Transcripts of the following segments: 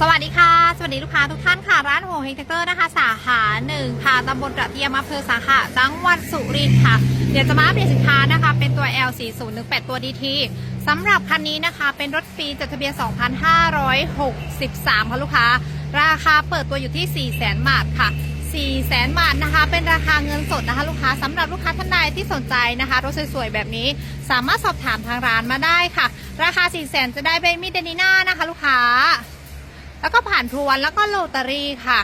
สวัสดีค่ะ สวัสดีลูกค้าทุกท่านค่ะ ร้านโฮเฮงแท็กเตอร์นะคะ สาขาหนึ่งค่ะตำบลกระเทียมอำเภอสาขาจังหวัดสุรินทร์ค่ะ เดี๋ยวจะมาอัปเดตสินค้านะคะ เป็นตัว L4018 ตัว DT สำหรับคันนี้นะคะ เป็นรถฟรีจดทะเบียน 2,563 ค่ะลูกค้า ราคาเปิดตัวอยู่ที่ 400,000 บาทค่ะ 400,000 บาทนะคะ เป็นราคาเงินสดนะคะ ลูกค้าสำหรับลูกค้าท่านใดที่สนใจนะคะ รถสวยๆ แบบนี้ สามารถสอบถามทางร้านมาได้ค่ะ ราคา 400,000 จะได้ใบมีดเดนิน่านะคะ ลูกค้า แล้วก็ผ่านทวนแล้วก็โลตารี่ค่ะ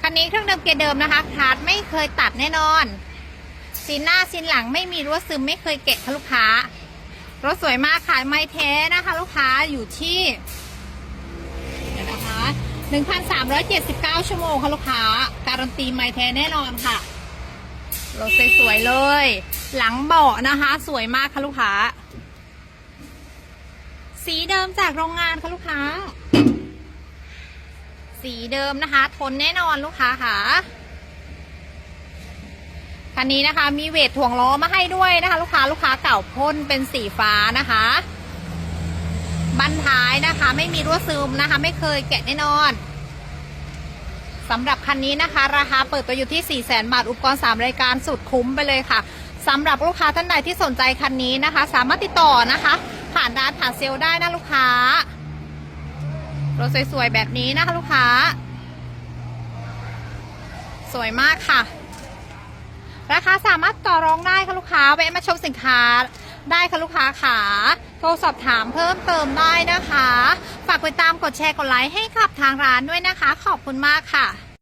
คันนี้เครื่องเดิมเกียร์เดิมนะคะคาร์ดไม่เคยตัดแน่นอนซีนหน้าซีนหลังไม่มีรั้วซึมไม่เคยเกะค่ะลูกค้ารถสวยมากค่ะไม่แท้นะคะ ลูกค้าอยู่ที่เดี๋ยวนะคะ1,379 ชั่วโมงค่ะลูกค้า การันตีไม่แท้แน่นอนค่ะรถสวยๆเลย หลังเบาะนะคะ สวยมากค่ะลูกค้า สีเดิมจากโรงงานค่ะลูกค้า สีเดิมนะคะ ทนแน่นอนลูกค้าค่ะคันนี้นะคะมีเวทถ่วงล้อมาให้ด้วยนะคะ ลูกค้าลูกค้าเก่าพ่นเป็นสีฟ้านะคะบันท้ายนะคะ ไม่มีรั่วซึมนะคะ ไม่เคยแกะแน่นอนสำหรับคันนี้นะคะ ราคาเปิดตัวอยู่ที่ 4 0 0 0 0 0 บาท อุปกรณ์ 3 รายการสุดคุ้มไปเลยค่ะสำหรับลูกค้าท่านใดที่สนใจคันนี้นะคะ สามารถติดต่อนะคะ ผ่านร้านผ่านเซลล์ได้นะลูกค้า รถสวยๆ แบบนี้นะคะลูกค้า สวยมากค่ะ ราคาสามารถต่อรองได้ค่ะลูกค้าแวะมาชมสินค้าได้ค่ะลูกค้าขาโทรสอบถามเพิ่มเติมได้นะคะ ฝากติดตามกดแชร์กดไลค์ให้กับทางร้านด้วยนะคะ ขอบคุณมากค่ะ